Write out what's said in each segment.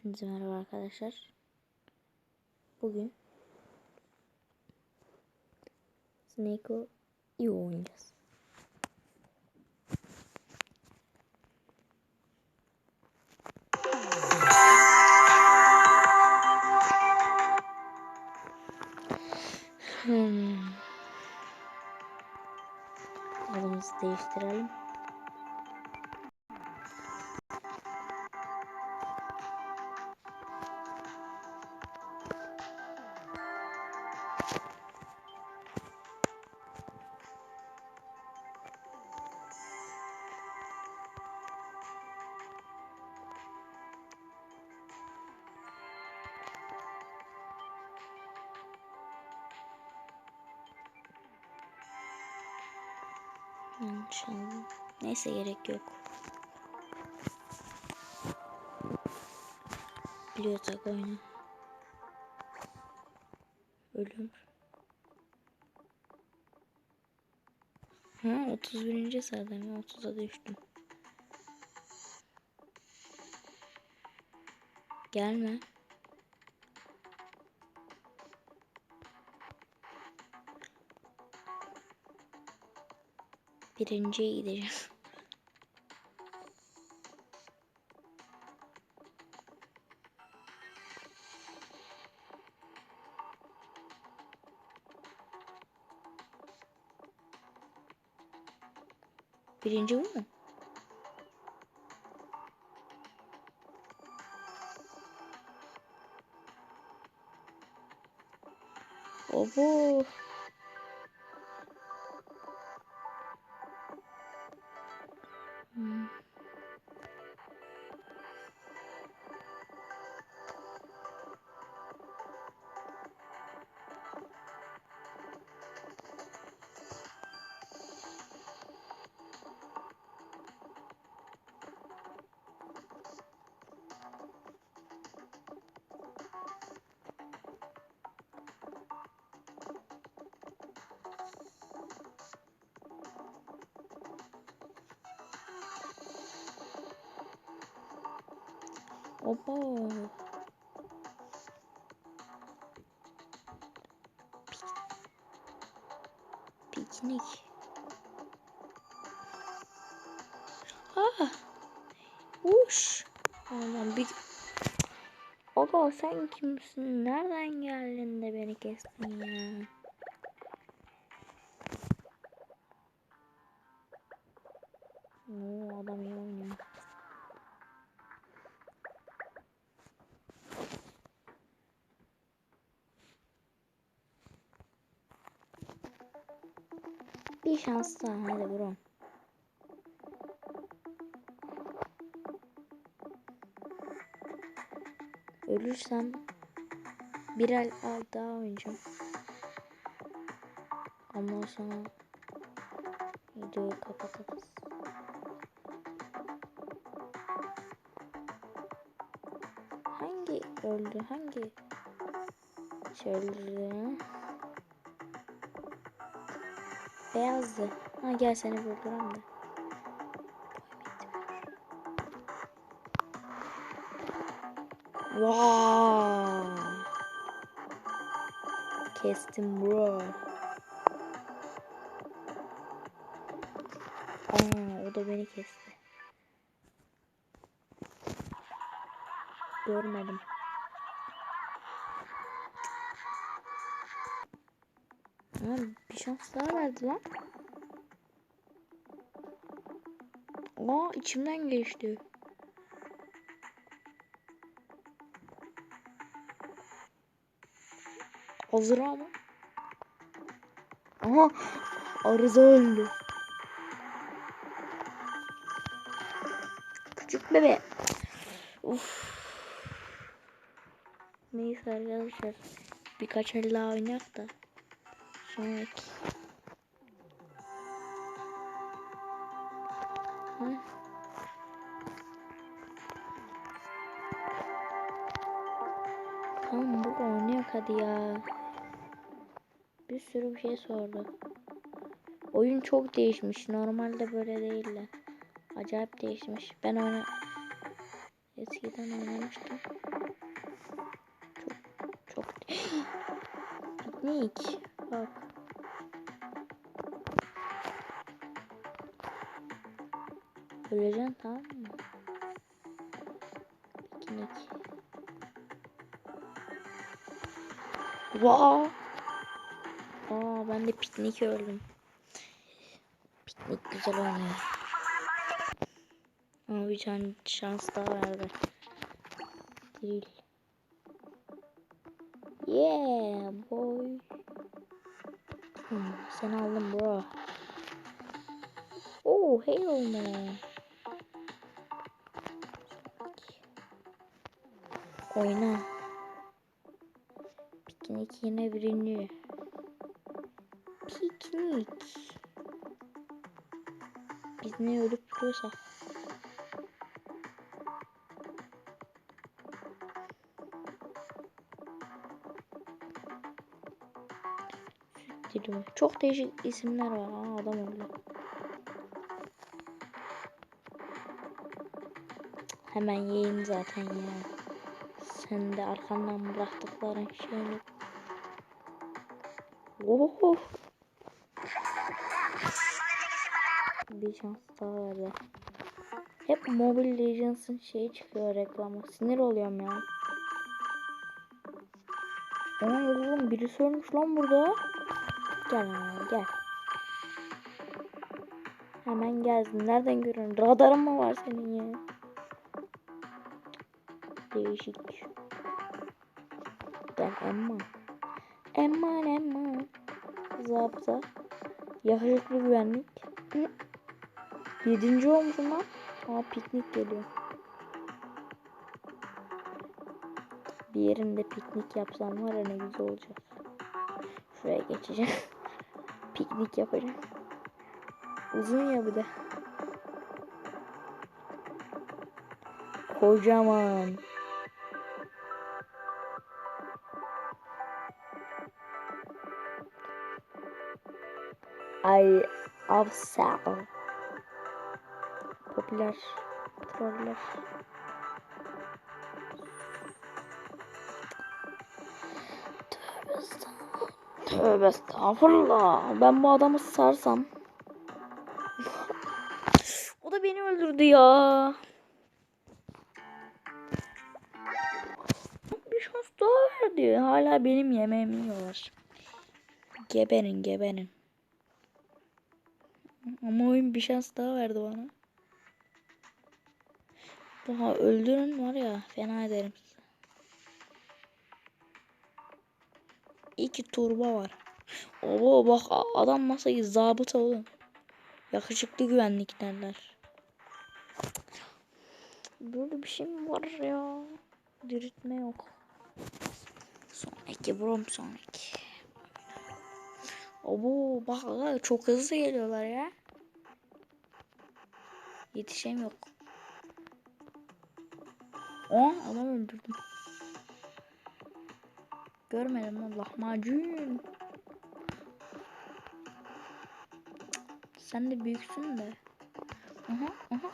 Hepinize merhaba arkadaşlar. Bugün Snake'ı iyi oynayacağız. Hmm. Adımızı değiştirelim. Aldım. Neyse gerek yok. Biliyorsak oyunu. Ölüm. Ha 31. sıradayım. 30'a düştüm. Gelme. Birinciye gideceğim. Birinci bu mu? Obo. Hmm. Obo. Piknik. Ah. Uş. Aman bir... Ogo sen kimsin? Nereden geldin de beni kestin ya? Oo, adam iyi oynuyor. Bir şans daha hadi bro. Ölürsem bir el al daha oynayacağım. Ondan sonra videoyu kapatırız. Hangi öldü? Hangi şey öldürdü? Beyazdı. Ha gel seni vurduram da. Wow. Kestim bro. Aa, o da beni kesti. Görmedim. Ama bir şans daha verdi lan. Aa içimden geçti. Hazır ama. Aha arıza öldü. Küçük bebe. Uf. Neyse arkadaşlar. Birkaç el daha oynayak da. Hı? Tamam bu oynuyor hadi ya. Bir sürü bir şey sordu. Oyun çok değişmiş. Normalde böyle değildi. Acayip değişmiş. Ben oyna eskiden oynamıştım. Çok çok piknik. Bak. Öleceksin tamam mı? Piknik. Wow. Aa ben de piknik öldüm. Piknik güzel oynuyor. Ama bir tane şans daha verdi. Değil. Yeah boy. Hmm, sen aldım bro. Oh hell no. Oyna. Piknik yine birinci. Piknik. Biz ne ölüp duruyorsak. Dili Çok değişik isimler var. Aa, adam öldü. Hemen yiyin zaten ya. Sen de arkandan bıraktıkların şeyini. Oh. Bir şans daha verdi. Hep Mobile Legends'ın şeyi çıkıyor reklamı. Sinir oluyorum ya. Aman oğlum birisi ölmüş lan burada. Gel lan gel. Hemen geldin. Nereden görüyorsun? Radarın mı var senin ya? Değişik. Gel Emma. Emma Emma. Zabıta. Yakışıklı güvenlik. Hı. Yedinci olmuşum lan. Aa piknik geliyor. Bir yerinde piknik yapsam var ya ne güzel olacak. Şuraya geçeceğim. piknik yapacağım. Uzun ya bir de. Kocaman. Ay Avsal. Popüler troller. Tövbe estağfurullah. Ben bu adamı sarsam. o da beni öldürdü ya. Bir şans daha verdi. Hala benim yemeğimi yiyorlar. Geberin geberin. Ama oyun bir şans daha verdi bana. Daha öldürün var ya fena ederim İki turba var. Oo bak adam masayı zabıta oğlum. Yakışıklı güvenlik derler. Böyle bir şey mi var ya? Diriltme yok. Sonraki brom sonraki. Abo bak çok hızlı geliyorlar ya. Yetişem yok. Aa adam öldürdüm. Görmedim lan lahmacun. Sen de büyüksün de. Aha aha.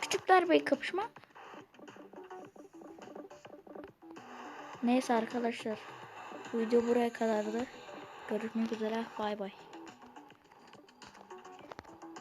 Küçükler bey kapışma. Neyse arkadaşlar. Bu video buraya kadardı. Görüşmek üzere. Bay bay.